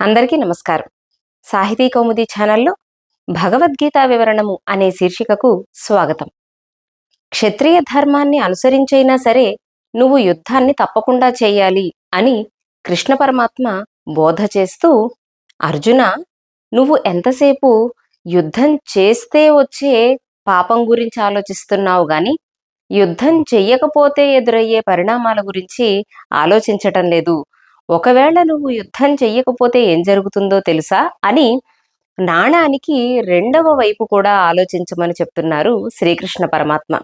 అందరికీ నమస్కారం. సాహితీ కౌముది ఛానల్లో భగవద్గీత వివరణము అనే శీర్షికకు స్వాగతం. క్షత్రియ ధర్మాన్ని అనుసరించైనా సరే నువ్వు యుద్ధాన్ని తప్పకుండా చేయాలి అని కృష్ణ పరమాత్మ బోధ చేస్తూ అర్జున నువ్వు ఎంతసేపు యుద్ధం చేస్తే వచ్చే పాపం గురించి ఆలోచిస్తున్నావు గాని యుద్ధం చెయ్యకపోతే ఎదురయ్యే పరిణామాల గురించి ఆలోచించటం లేదు. ఒకవేళ నువ్వు యుద్ధం చెయ్యకపోతే ఏం జరుగుతుందో తెలుసా? అని నాణానికి రెండవ వైపు కూడా ఆలోచించమని చెప్తున్నారు శ్రీకృష్ణ పరమాత్మ.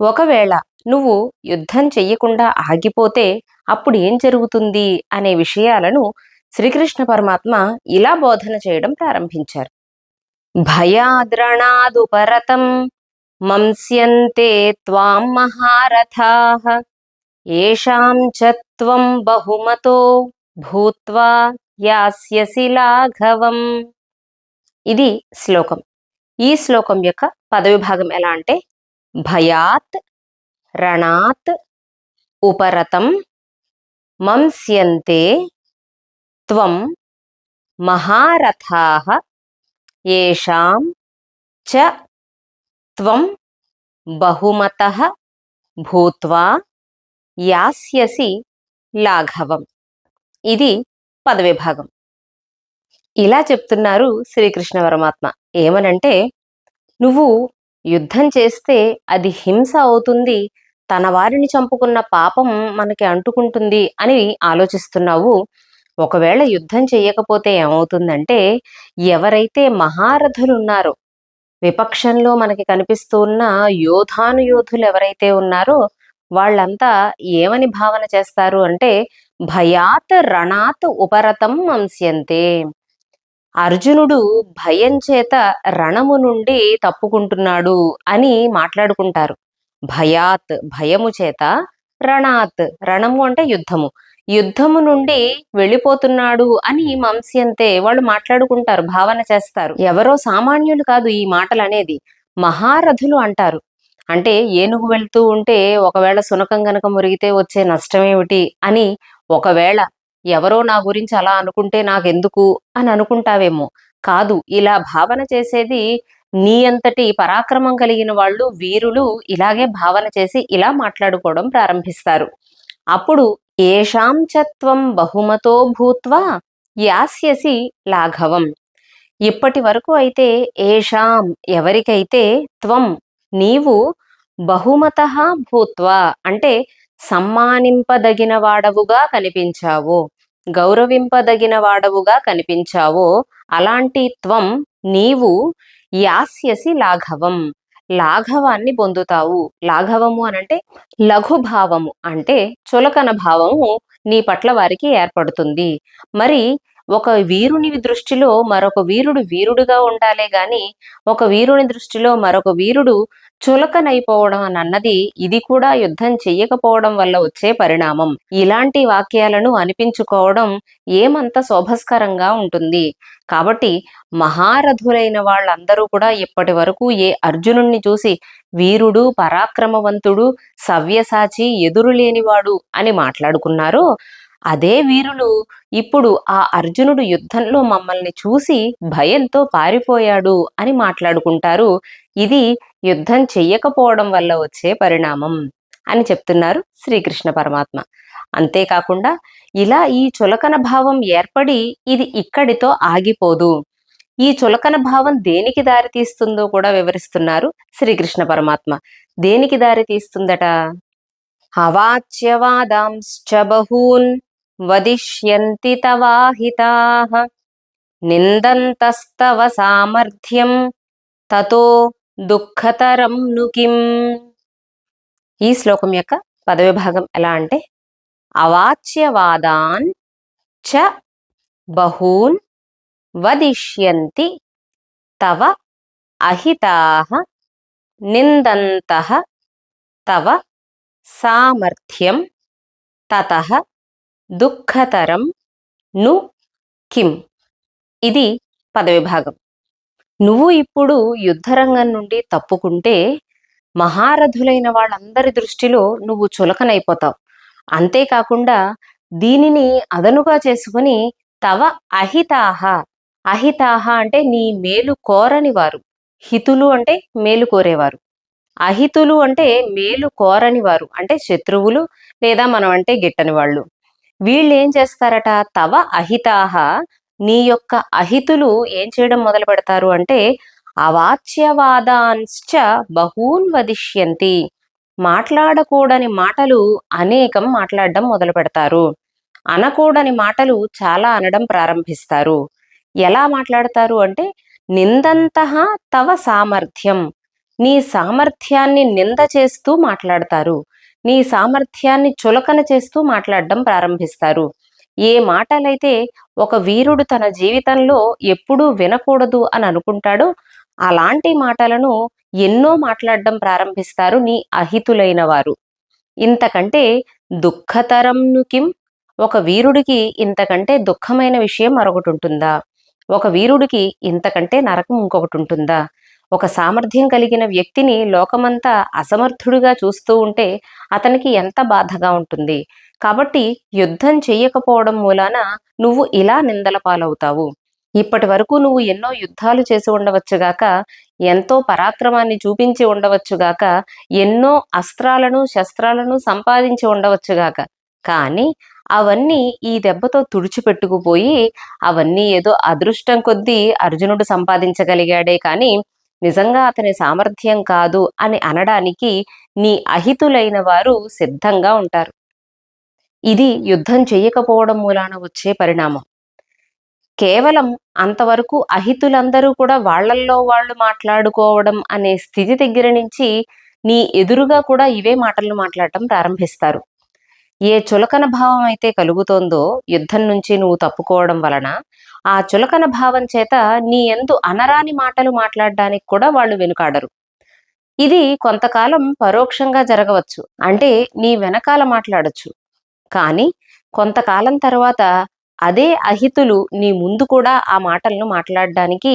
ఒకవేళ నువ్వు యుద్ధం చెయ్యకుండా ఆగిపోతే అప్పుడు ఏం జరుగుతుంది అనే విషయాలను శ్రీకృష్ణ పరమాత్మ ఇలా బోధన చేయడం ప్రారంభించారు. భయాద్రణాదుపరతం మంస్యంతే త్వాం మహారథాః. ఏషాం చ త్వం బహుమతో భూత్వా యాస్యసి లాఘవం ఇది శ్లోకం. ఈ శ్లోకం యొక్క పదవి భాగం ఎలా అంటే భయాత్ రణాత్ ఉపరతం మంస్యంతే త్వం మహారథాః ఏషాం చ త్వం బహుమతః భూత్వా యాస్యసి లాఘవం. ఇది పదవి భాగం. ఇలా చెప్తున్నారు శ్రీకృష్ణ పరమాత్మ ఏమనంటే నువ్వు యుద్ధం చేస్తే అది హింస అవుతుంది తన వారిని చంపుకున్న పాపం మనకి అంటుకుంటుంది అని ఆలోచిస్తున్నావు. ఒకవేళ యుద్ధం చేయకపోతే ఏమవుతుందంటే ఎవరైతే మహారథులు ఉన్నారో విపక్షంలో మనకి కనిపిస్తూ ఉన్న యోధాను యోధులు ఎవరైతే ఉన్నారో వాళ్ళంతా ఏమని భావన చేస్తారు అంటే భయాత్ రణాత్ ఉపరతం అంస్యంతే అర్జునుడు భయం చేత రణము నుండి తప్పుకుంటున్నాడు అని మాట్లాడుకుంటారు. భయాత్ భయము చేత రణాత్ రణము అంటే యుద్ధము. యుద్ధము నుండి వెళ్ళిపోతున్నాడు అని మంస్యంతే వాళ్ళు మాట్లాడుకుంటారు భావన చేస్తారు. ఎవరో సామాన్యులు కాదు ఈ మాటలు అనేది మహారథులు అంటారు. అంటే ఏనుగు వెళ్తూ ఉంటే ఒకవేళ సునకం గనక మురిగితే వచ్చే నష్టమేమిటి అని ఒకవేళ ఎవరో నా గురించి అలా అనుకుంటే నాకెందుకు అని అనుకుంటావేమో. కాదు ఇలా భావన చేసేది నీ అంతటి పరాక్రమం కలిగిన వాళ్ళు వీరులు ఇలాగే భావన చేసి ఇలా మాట్లాడుకోవడం ప్రారంభిస్తారు. అప్పుడు ఏషాంచత్వం బహుమతో భూత్వా యాస్యసి లాఘవం. ఇప్పటి వరకు అయితే ఏషాం ఎవరికైతే త్వం నీవు బహుమత భూత్వ. అంటే సమ్మానింపదగిన వాడవుగా కనిపించావు గౌరవింపదగిన వాడవుగా కనిపించావో. అలాంటి త్వం నీవు యాస్యసి లాఘవం. లాఘవాన్ని పొందుతావు. లాఘవము అనంటే లఘుభావము అంటే చులకన భావము నీ పట్ల వారికి ఏర్పడుతుంది. మరి ఒక వీరుని దృష్టిలో మరొక వీరుడు వీరుడుగా ఉండాలే గాని ఒక వీరుని దృష్టిలో మరొక వీరుడు చులకనైపోవడం అని అన్నది ఇది కూడా యుద్ధం చెయ్యకపోవడం వల్ల వచ్చే పరిణామం. ఇలాంటి వాక్యాలను అనిపించుకోవడం ఏమంత శోభస్కరంగా ఉంటుంది. కాబట్టి మహారథులైన వాళ్ళందరూ కూడా ఇప్పటి వరకు ఏ అర్జునుణ్ణి చూసి వీరుడు పరాక్రమవంతుడు సవ్యసాచి ఎదురులేనివాడు అని మాట్లాడుకున్నారో అదే వీరులు ఇప్పుడు ఆ అర్జునుడు యుద్ధంలో మమ్మల్ని చూసి భయంతో పారిపోయాడు అని మాట్లాడుకుంటారు. ఇది యుద్ధం చెయ్యకపోవడం వల్ల వచ్చే పరిణామం అని చెప్తున్నారు శ్రీకృష్ణ పరమాత్మ. అంతేకాకుండా ఇలా ఈ చులకన భావం ఏర్పడి ఇది ఇక్కడితో ఆగిపోదు. ఈ చులకన భావం దేనికి దారి తీస్తుందో కూడా వివరిస్తున్నారు శ్రీకృష్ణ పరమాత్మ. దేనికి దారి తీస్తుందట? అవాచ్యవాదాంశ్చ బహూన్ వదిష్యంతి తవాహితాః. నిందంతస్తవ సామర్థ్యం తతో దుఃఖతరం నుకిం ఈ శ్లోకం యొక్క పదవిభాగం ఎలా అంటే అవాచ్యవాదాన్ చ బహూన్ వదిష్యంతి తవ అహితాః. నిందంతః తవ సామర్థ్యం తతః దుఃఖతరం ను కిం. ఇది పదవి భాగం నువ్వు ఇప్పుడు యుద్ధరంగం నుండి తప్పుకుంటే మహారథులైన వాళ్ళందరి దృష్టిలో నువ్వు చులకనైపోతావు. అంతేకాకుండా దీనిని అదనుగా చేసుకుని తవ అహితాహ. అహితాహ అంటే నీ మేలు కోరని వారు హితులు అంటే మేలు కోరేవారు. అహితులు అంటే మేలు కోరని వారు అంటే శత్రువులు లేదా మనం అంటే గిట్టని వాళ్ళు వీళ్ళు ఏం చేస్తారట? తవ అహితాహ. నీ యొక్క అహితులు ఏం చేయడం మొదలు పెడతారు అంటే అవాచ్యవాదాంశ్చ బహూన్ వదిష్యంతి మాట్లాడకూడని మాటలు అనేకం మాట్లాడడం మొదలు పెడతారు. అనకూడని మాటలు చాలా అనడం ప్రారంభిస్తారు. ఎలా మాట్లాడతారు అంటే నిందంత తవ సామర్థ్యం. నీ సామర్థ్యాన్ని నింద చేస్తూ మాట్లాడతారు. నీ సామర్థ్యాన్ని చులకన చేస్తూ మాట్లాడడం ప్రారంభిస్తారు. ఏ మాటలైతే ఒక వీరుడు తన జీవితంలో ఎప్పుడూ వినకూడదు అని అనుకుంటాడో అలాంటి మాటలను ఎన్నో మాట్లాడడం ప్రారంభిస్తారు నీ అహితులైన వారు. ఇంతకంటే దుఃఖతరం కిం ఒక వీరుడికి ఇంతకంటే దుఃఖమైన విషయం మరొకటి ఉంటుందా? ఒక వీరుడికి ఇంతకంటే నరకం ఇంకొకటి ఉంటుందా? ఒక సామర్థ్యం కలిగిన వ్యక్తిని లోకమంతా అసమర్థుడిగా చూస్తూ ఉంటే అతనికి ఎంత బాధగా ఉంటుంది. కాబట్టి యుద్ధం చెయ్యకపోవడం మూలాన నువ్వు ఇలా నిందల పాలవుతావు. ఇప్పటి వరకు నువ్వు ఎన్నో యుద్ధాలు చేసి ఉండవచ్చుగాక ఎంతో పరాక్రమాన్ని చూపించి ఉండవచ్చుగాక ఎన్నో అస్త్రాలను శస్త్రాలను సంపాదించి ఉండవచ్చుగాక కానీ అవన్నీ ఈ దెబ్బతో తుడిచిపెట్టుకుపోయి అవన్నీ ఏదో అదృష్టం కొద్దీ అర్జునుడు సంపాదించగలిగాడే కానీ నిజంగా అతని సామర్థ్యం కాదు అని అనడానికి నీ అహితులైన వారు సిద్ధంగా ఉంటారు. ఇది యుద్ధం చేయకపోవడం మూలాన వచ్చే పరిణామం. కేవలం అంతవరకు అహితులందరూ కూడా వాళ్ళల్లో వాళ్ళు మాట్లాడుకోవడం అనే స్థితి దగ్గర నుంచి నీ ఎదురుగా కూడా ఇవే మాటలు మాట్లాడటం ప్రారంభిస్తారు. ఏ చులకన భావం అయితే కలుగుతోందో యుద్ధం నుంచి నువ్వు తప్పుకోవడం వలన ఆ చులకన భావం చేత నీ ఎందు అనరాని మాటలు మాట్లాడడానికి కూడా వాళ్ళు వెనుకాడరు. ఇది కొంతకాలం పరోక్షంగా జరగవచ్చు. అంటే నీ వెనకాల మాట్లాడచ్చు. కానీ కొంతకాలం తర్వాత అదే అహితులు నీ ముందు కూడా ఆ మాటలను మాట్లాడడానికి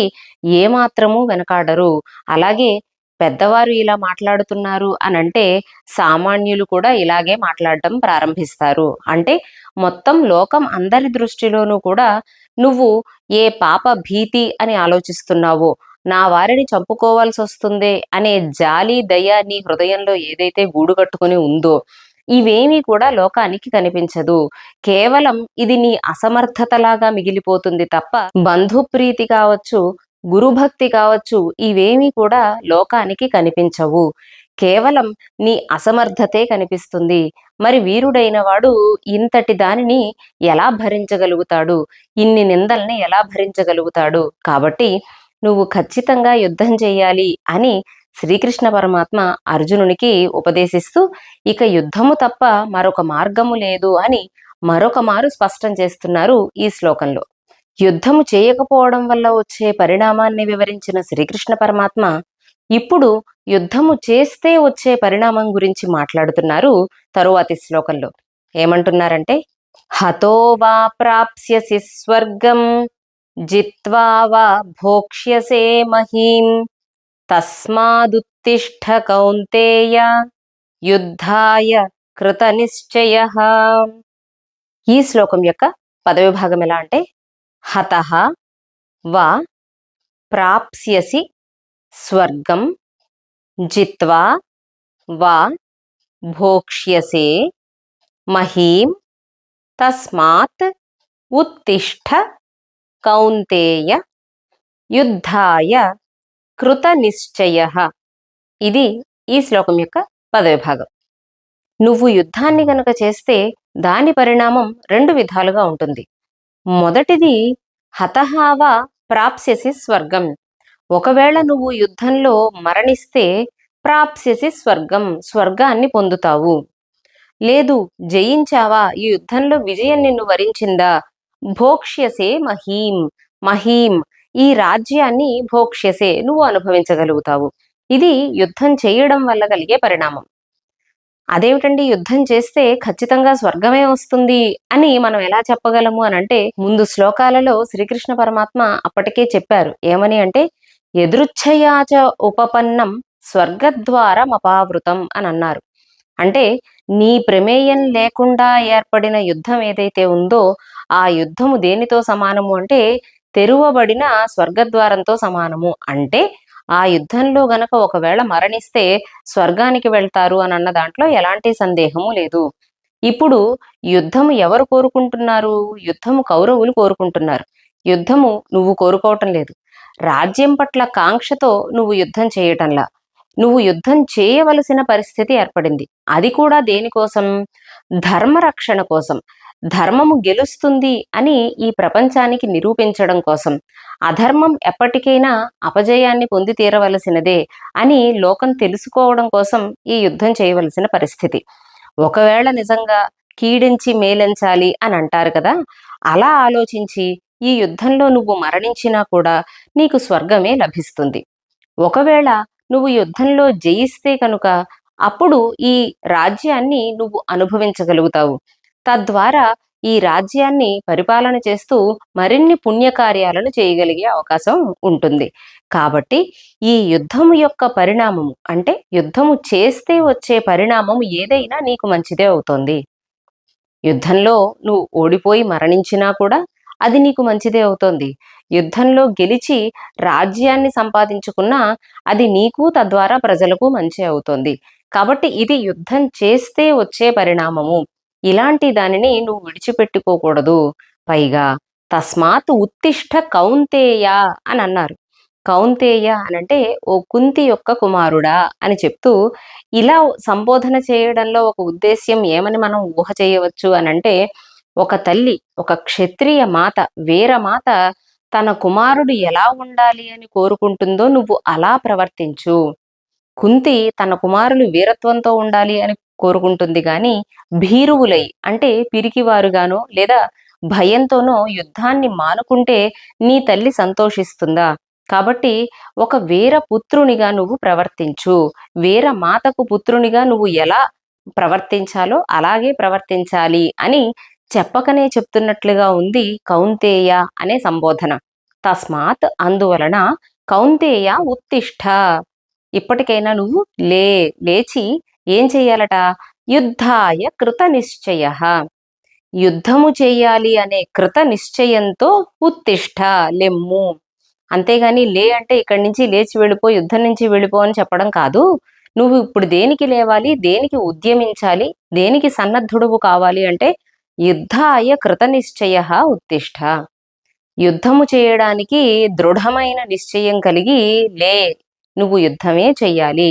ఏమాత్రము వెనకాడరు. అలాగే పెద్దవారు ఇలా మాట్లాడుతున్నారు అని అంటే సామాన్యులు కూడా ఇలాగే మాట్లాడటం ప్రారంభిస్తారు. అంటే మొత్తం లోకం అందరి దృష్టిలోనూ కూడా నువ్వు ఏ పాప భీతి అని ఆలోచిస్తున్నావో నా వారిని చంపుకోవాల్సి వస్తుంది అనే జాలి దయ నీ హృదయంలో ఏదైతే గూడు కట్టుకుని ఉందో ఇవేమీ కూడా లోకానికి కనిపించదు. కేవలం ఇది నీ అసమర్థతలాగా మిగిలిపోతుంది తప్ప బంధుప్రీతి కావచ్చు గురుభక్తి కావచ్చు ఇవేమీ కూడా లోకానికి కనిపించవు. కేవలం నీ అసమర్థతే కనిపిస్తుంది. మరి వీరుడైన వాడు ఇంతటి దానిని ఎలా భరించగలుగుతాడు? ఇన్ని నిందల్ని ఎలా భరించగలుగుతాడు? కాబట్టి నువ్వు ఖచ్చితంగా యుద్ధం చేయాలి అని శ్రీకృష్ణ పరమాత్మ అర్జునునికి ఉపదేశిస్తూ ఇక యుద్ధము తప్ప మరొక మార్గము లేదు అని మరొక మారు స్పష్టం చేస్తున్నారు ఈ శ్లోకంలో. యుద్ధము చేయకపోవడం వల్ల వచ్చే పరిణామాన్ని వివరించిన శ్రీకృష్ణ పరమాత్మ ఇప్పుడు యుద్ధము చేస్తే వచ్చే పరిణామం గురించి మాట్లాడుతున్నారు తరువాతి శ్లోకంలో. ఏమంటున్నారంటే హతో వా ప్రాప్స్యసి స్వర్గం జిత్వా వా భోక్ష్యసే మహీం తస్మాదుత్తిష్ట కౌంతేయ యుద్ధాయ కృత నిశ్చయ ఈ శ్లోకం యొక్క పదవిభాగం ఎలా అంటే హత వా ప్రాప్స్యసి స్వర్గం జిత్వా వా భోక్ష్యసే మహీం తస్మాత్ ఉత్తిష్ట కౌంతేయ యుద్ధాయ కృత నిశ్చయ ఇది ఈ శ్లోకం యొక్క పదవిభాగం. నువ్వు యుద్ధాన్ని గనుక చేస్తే దాని పరిణామం రెండు విధాలుగా ఉంటుంది. మొదటిది హతహావా ప్రాప్స్యసి స్వర్గం. ఒకవేళ నువ్వు యుద్ధంలో మరణిస్తే ప్రాప్స్యసి స్వర్గం స్వర్గాన్ని పొందుతావు. లేదు జయించావా? ఈ యుద్ధంలో విజయం నిన్ను వరించిందా? భోక్ష్యసే మహీం మహీం ఈ రాజ్యాన్ని భోక్ష్యసే నువ్వు అనుభవించగలుగుతావు. ఇది యుద్ధం చేయడం వల్ల కలిగే పరిణామం. అదేమిటండి యుద్ధం చేస్తే ఖచ్చితంగా స్వర్గమే వస్తుంది అని మనం ఎలా చెప్పగలము అని అంటే ముందు శ్లోకాలలో శ్రీకృష్ణ పరమాత్మ అప్పటికే చెప్పారు. ఏమని అంటే ఎదృచ్ఛయాచ ఉపపన్నం స్వర్గద్వారం అపావృతం అని అన్నారు. అంటే నీ ప్రమేయం లేకుండా ఏర్పడిన యుద్ధం ఏదైతే ఉందో ఆ యుద్ధము దేనితో సమానము అంటే తెరువబడిన స్వర్గద్వారంతో సమానము. అంటే ఆ యుద్ధంలో గనక ఒకవేళ మరణిస్తే స్వర్గానికి వెళ్తారు అని అన్న దాంట్లో ఎలాంటి సందేహము లేదు. ఇప్పుడు యుద్ధము ఎవరు కోరుకుంటున్నారు? యుద్ధము కౌరవులు కోరుకుంటున్నారు. యుద్ధము నువ్వు కోరుకోవటం లేదు. రాజ్యం పట్ల కాంక్షతో నువ్వు యుద్ధం చేయటంలా. నువ్వు యుద్ధం చేయవలసిన పరిస్థితి ఏర్పడింది. అది కూడా దేనికోసం? ధర్మరక్షణ కోసం. ధర్మము గెలుస్తుంది అని ఈ ప్రపంచానికి నిరూపించడం కోసం. అధర్మం ఎప్పటికైనా అపజయాన్ని పొంది తీరవలసినదే అని లోకం తెలుసుకోవడం కోసం ఈ యుద్ధం చేయవలసిన పరిస్థితి. ఒకవేళ నిజంగా కీడించి మేలించాలి అని అంటారు కదా అలా ఆలోచించి ఈ యుద్ధంలో నువ్వు మరణించినా కూడా నీకు స్వర్గమే లభిస్తుంది. ఒకవేళ నువ్వు యుద్ధంలో జయిస్తే కనుక అప్పుడు ఈ రాజ్యాన్ని నువ్వు అనుభవించగలుగుతావు. తద్వారా ఈ రాజ్యాన్ని పరిపాలన చేస్తూ మరిన్ని పుణ్యకార్యాలను చేయగలిగే అవకాశం ఉంటుంది. కాబట్టి ఈ యుద్ధము యొక్క పరిణామము అంటే యుద్ధము చేస్తే వచ్చే పరిణామం ఏదైనా నీకు మంచిదే అవుతుంది. యుద్ధంలో నువ్వు ఓడిపోయి మరణించినా కూడా అది నీకు మంచిదే అవుతుంది. యుద్ధంలో గెలిచి రాజ్యాన్ని సంపాదించుకున్నా అది నీకు తద్వారా ప్రజలకు మంచి అవుతుంది. కాబట్టి ఇది యుద్ధం చేస్తే వచ్చే పరిణామము. ఇలాంటి దానిని నువ్వు విడిచిపెట్టుకోకూడదు. పైగా తస్మాత్ ఉత్తిష్ట కౌంతేయ అని అన్నారు. కౌంతేయ అని అంటే ఓ కుంతి యొక్క కుమారుడా అని చెప్తూ ఇలా సంబోధన చేయడంలో ఒక ఉద్దేశ్యం ఏమని మనం ఊహ చేయవచ్చు అని అంటే ఒక తల్లి ఒక క్షత్రియ మాత వీర మాత తన కుమారుడు ఎలా ఉండాలి అని కోరుకుంటుందో నువ్వు అలా ప్రవర్తించు. కుంతి తన కుమారులు వీరత్వంతో ఉండాలి అని కోరుకుంటుంది. గాని భీరువులై అంటే పిరికివారుగానో లేదా భయంతోనో యుద్ధాన్ని మానుకుంటే నీ తల్లి సంతోషిస్తుందా? కాబట్టి ఒక వీర పుత్రునిగా నువ్వు ప్రవర్తించు. వీర మాతకు పుత్రునిగా నువ్వు ఎలా ప్రవర్తించాలో అలాగే ప్రవర్తించాలి అని చెప్పకనే చెప్తున్నట్లుగా ఉంది కౌంతేయ అనే సంబోధన. తస్మాత్ అందువలన కౌంతేయ ఉత్తిష్ట. ఇప్పటికైనా నువ్వు లే లేచి ఏం చెయ్యాలట? యుద్ధాయ కృత నిశ్చయ. యుద్ధము చేయాలి అనే కృత నిశ్చయంతో ఉత్తిష్ట లెమ్ము. అంతేగాని లే అంటే ఇక్కడి నుంచి లేచి వెళ్ళిపో యుద్ధం నుంచి వెళ్ళిపో అని చెప్పడం కాదు. నువ్వు ఇప్పుడు దేనికి లేవాలి? దేనికి ఉద్యమించాలి? దేనికి సన్నద్ధుడువు కావాలి అంటే యుద్ధాయ కృత నిశ్చయ ఉత్తిష్ట. యుద్ధము చేయడానికి దృఢమైన నిశ్చయం కలిగి లే నువ్వు యుద్ధమే చెయ్యాలి.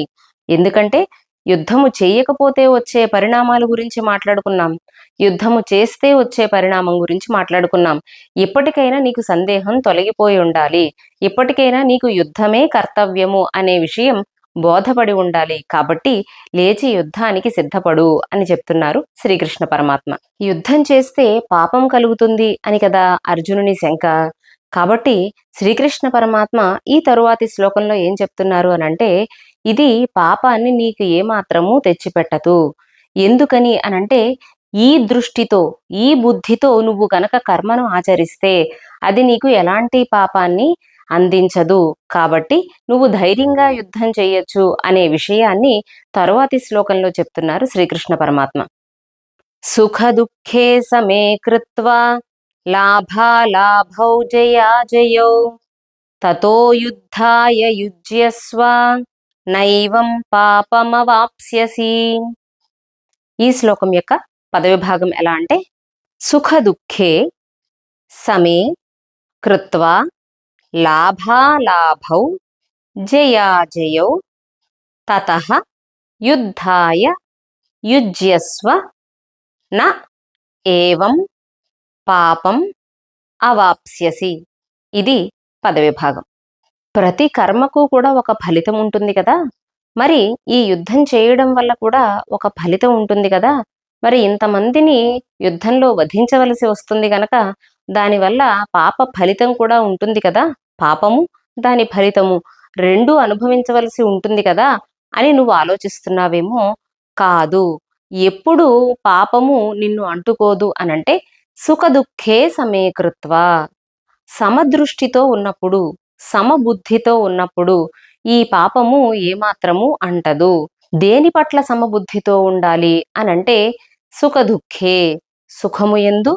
ఎందుకంటే యుద్ధము చేయకపోతే వచ్చే పరిణామాల గురించి మాట్లాడుకున్నాం. యుద్ధము చేస్తే వచ్చే పరిణామం గురించి మాట్లాడుకున్నాం. ఇప్పటికైనా నీకు సందేహం తొలగిపోయి ఉండాలి. ఇప్పటికైనా నీకు యుద్ధమే కర్తవ్యము అనే విషయం బోధపడి ఉండాలి. కాబట్టి లేచి యుద్ధానికి సిద్ధపడు అని చెప్తున్నారు శ్రీకృష్ణ పరమాత్మ. యుద్ధం చేస్తే పాపం కలుగుతుంది అని కదా అర్జునుని శంక. కాబట్టి శ్రీకృష్ణ పరమాత్మ ఈ తరువాతి శ్లోకంలో ఏం చెప్తున్నారు అని అంటే ఇది పాపాన్ని నీకు ఏమాత్రము తెచ్చిపెట్టదు. ఎందుకని అనంటే ఈ దృష్టితో ఈ బుద్ధితో నువ్వు కనుక కర్మను ఆచరిస్తే అది నీకు ఎలాంటి పాపాన్ని అందించదు. కాబట్టి నువ్వు ధైర్యంగా యుద్ధం చేయొచ్చు అనే విషయాన్ని తరువాతి శ్లోకంలో చెప్తున్నారు శ్రీకృష్ణ పరమాత్మ. సుఖ దుఃఖే సమే కృత్వా లాభాలాభౌ జయా జయౌ తతో యుద్ధాయ యుజ్యస్వ నైవం పాపమవాప్స్యసి. ఈ శ్లోకం యొక్క పదవిభాగం ఎలా అంటే సుఖ దుఃఖే సమే కృత్వా లాభాలాభౌ జయాజయౌ తత యుద్ధాయ యుజ్యస్వ న ఏవం పాపం అవాప్స్యసి. ఇది పదవిభాగం. ప్రతి కర్మకు కూడా ఒక ఫలితం ఉంటుంది కదా. మరి ఈ యుద్ధం చేయడం వల్ల కూడా ఒక ఫలితం ఉంటుంది కదా. మరి ఇంతమందిని యుద్ధంలో వధించవలసి వస్తుంది గనక దానివల్ల పాప ఫలితం కూడా ఉంటుంది కదా. పాపము దాని ఫలితము రెండు అనుభవించవలసి ఉంటుంది కదా అని నువ్వు ఆలోచిస్తున్నావేమో? కాదు. ఎప్పుడు పాపము నిన్ను అంటుకోదు అనంటే సుఖ దుఃఖే సమదృష్టితో ఉన్నప్పుడు సమబుద్ధితో ఉన్నప్పుడు ఈ పాపము ఏమాత్రము అంటదు. దేని పట్ల సమబుద్ధితో ఉండాలి అని అంటే సుఖదుఖే సుఖము ఎందు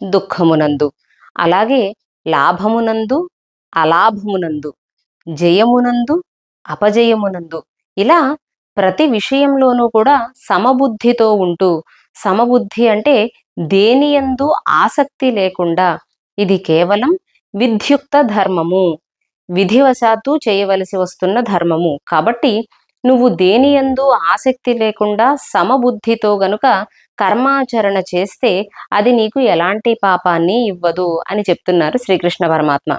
దుఃఖమునందు. అలాగే లాభమునందు అలాభమునందు జయమునందు అపజయమునందు. ఇలా ప్రతి విషయంలోనూ కూడా సమబుద్ధితో ఉంటూ సమబుద్ధి అంటే దేని యందు ఆసక్తి లేకుండా ఇది కేవలం విద్యుక్త ధర్మము. విధివశాత్తు చేయవలసి వస్తున్న ధర్మము. కాబట్టి నువ్వు దేని యందు ఆసక్తి లేకుండా సమబుద్ధితో గనుక కర్మాచరణ చేస్తే అది నీకు ఎలాంటి పాపాన్ని ఇవ్వదు అని చెప్తున్నారు శ్రీకృష్ణ పరమాత్మ.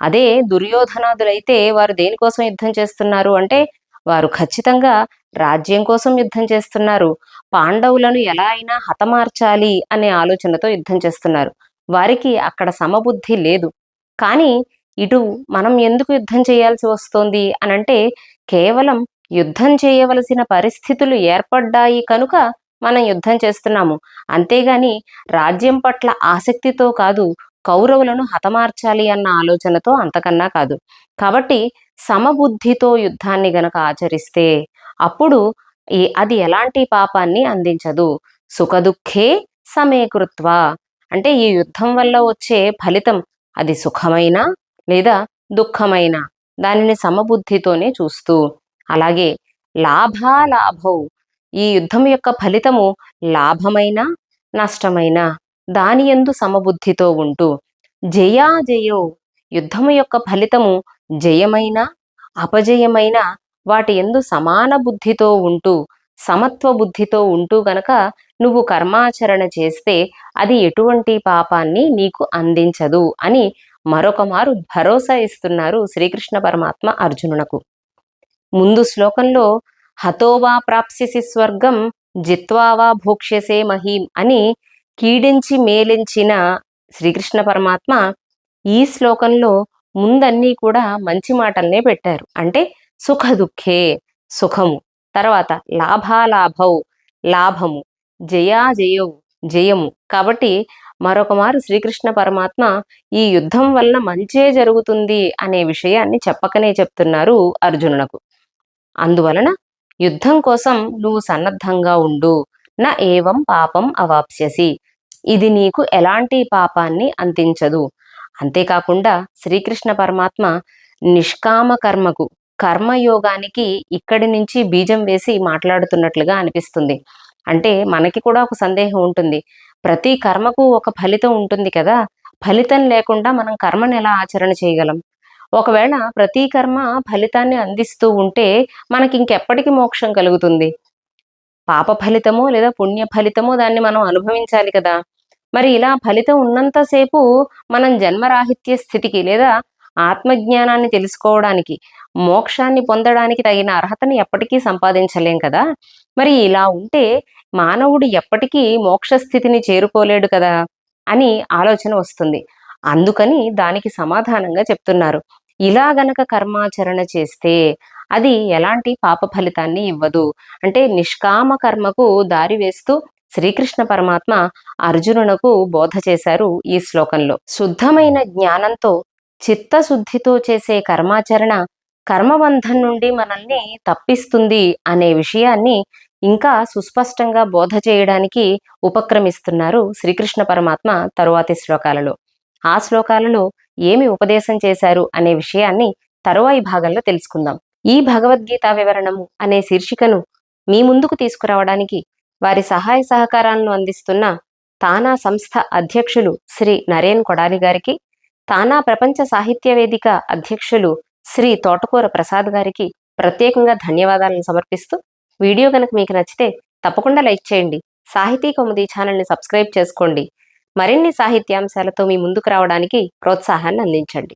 అదే దుర్యోధనాదులైతే వారు దేనికోసం యుద్ధం చేస్తున్నారు అంటే వారు ఖచ్చితంగా రాజ్యం కోసం యుద్ధం చేస్తున్నారు. పాండవులను ఎలా అయినా హతమార్చాలి అనే ఆలోచనతో యుద్ధం చేస్తున్నారు. వారికి అక్కడ సమబుద్ధి లేదు. కానీ ఇటు మనం ఎందుకు యుద్ధం చేయాల్సి వస్తోంది అనంటే కేవలం యుద్ధం చేయవలసిన పరిస్థితులు ఏర్పడ్డాయి కనుక మనం యుద్ధం చేస్తున్నాము. అంతేగాని రాజ్యం పట్ల ఆసక్తితో కాదు కౌరవులను హతమార్చాలి అన్న ఆలోచనతో అంతకన్నా కాదు. కాబట్టి సమబుద్ధితో యుద్ధాన్ని గనక ఆచరిస్తే అప్పుడు అది ఎలాంటి పాపాన్ని అందించదు. సుఖదుఖే సమేకృత్వ అంటే ఈ యుద్ధం వల్ల వచ్చే ఫలితం అది సుఖమైన లేదా దుఃఖమైన దానిని సమబుద్ధితోనే చూస్తూ. అలాగే లాభాలాభౌ ఈ యుద్ధం యొక్క ఫలితము లాభమైన నష్టమైన దాని ఎందు సమబుద్ధితో ఉంటూ. జయాజయో యుద్ధము యొక్క ఫలితము జయమైన అపజయమైన వాటి ఎందు సమాన బుద్ధితో ఉంటూ సమత్వ బుద్ధితో ఉంటూ గనక నువ్వు కర్మాచరణ చేస్తే అది ఎటువంటి పాపాన్ని నీకు అందించదు అని మరొక మారు భరోసా ఇస్తున్నారు శ్రీకృష్ణ పరమాత్మ అర్జునునకు. ముందు శ్లోకంలో హతోవా ప్రాప్స్యసి స్వర్గం జిత్వావా భోక్ష్యసే మహీం అని కీడించి మేలించిన శ్రీకృష్ణ పరమాత్మ ఈ శ్లోకంలో ముందన్నీ కూడా మంచి మాటల్నే పెట్టారు. అంటే సుఖ దుఃఖే సుఖము. తర్వాత లాభాలాభౌ లాభము. జయాజయౌ జయము. కాబట్టి మరొక మారు శ్రీకృష్ణ పరమాత్మ ఈ యుద్ధం వలన మంచే జరుగుతుంది అనే విషయాన్ని చెప్పకనే చెప్తున్నారు అర్జునునకు అందువలన యుద్ధం కోసం నువ్వు సన్నద్ధంగా ఉండు. నా ఏవం పాపం అవాప్స్యసి. ఇది నీకు ఎలాంటి పాపాన్ని అందించదు. అంతేకాకుండా శ్రీకృష్ణ పరమాత్మ నిష్కామ కర్మకు కర్మయోగానికి ఇక్కడి నుంచి బీజం వేసి మాట్లాడుతున్నట్లుగా అనిపిస్తుంది. అంటే మనకి కూడా ఒక సందేహం ఉంటుంది. ప్రతి కర్మకు ఒక ఫలితం ఉంటుంది కదా. ఫలితం లేకుండా మనం కర్మను ఎలా ఆచరణ చేయగలం? ఒకవేళ ప్రతి కర్మ ఫలితాన్ని అందిస్తూ ఉంటే మనకి ఇంకెప్పటికి మోక్షం కలుగుతుంది. పాప ఫలితమో లేదా పుణ్య ఫలితమో దాన్ని మనం అనుభవించాలి కదా. మరి ఇలా ఫలితం ఉన్నంతసేపు మనం జన్మరాహిత్య స్థితికి లేదా ఆత్మజ్ఞానాన్ని తెలుసుకోవడానికి మోక్షాన్ని పొందడానికి తగిన అర్హతను ఎప్పటికీ సంపాదించలేం కదా. మరి ఇలా ఉంటే మానవుడు ఎప్పటికీ మోక్ష స్థితిని చేరుకోలేడు కదా అని ఆలోచన వస్తుంది. అందుకని దానికి సమాధానంగా చెప్తున్నారు. ఇలా గనక కర్మాచరణ చేస్తే అది ఎలాంటి పాప ఫలితాన్ని ఇవ్వదు. అంటే నిష్కామ కర్మకు దారి వేస్తూ శ్రీకృష్ణ పరమాత్మ అర్జునునకు బోధ చేశారు ఈ శ్లోకంలో. శుద్ధమైన జ్ఞానంతో చిత్తశుద్ధితో చేసే కర్మాచరణ కర్మబంధం నుండి మనల్ని తప్పిస్తుంది అనే విషయాన్ని ఇంకా సుస్పష్టంగా బోధ చేయడానికి ఉపక్రమిస్తున్నారు శ్రీకృష్ణ పరమాత్మ తరువాతి శ్లోకాలలో. ఆ శ్లోకాలలో ఏమి ఉపదేశం చేశారు అనే విషయాన్ని తరువాయి భాగంలో తెలుసుకుందాం. ఈ భగవద్గీత వివరణము అనే శీర్షికను మీ ముందుకు తీసుకురావడానికి వారి సహాయ సహకారాలను అందిస్తున్న తానా సంస్థ అధ్యక్షులు శ్రీ నరేన్ కొడాలి గారికి తానా ప్రపంచ సాహిత్య వేదిక అధ్యక్షులు శ్రీ తోటకూర ప్రసాద్ గారికి ప్రత్యేకంగా ధన్యవాదాలను సమర్పిస్తూ వీడియో కనుక మీకు నచ్చితే తప్పకుండా లైక్ చేయండి. సాహితీ కౌముది ఛానల్ని సబ్స్క్రైబ్ చేసుకోండి. మరిన్ని సాహిత్యాంశాలతో మీ ముందుకు రావడానికి ప్రోత్సాహాన్ని అందించండి.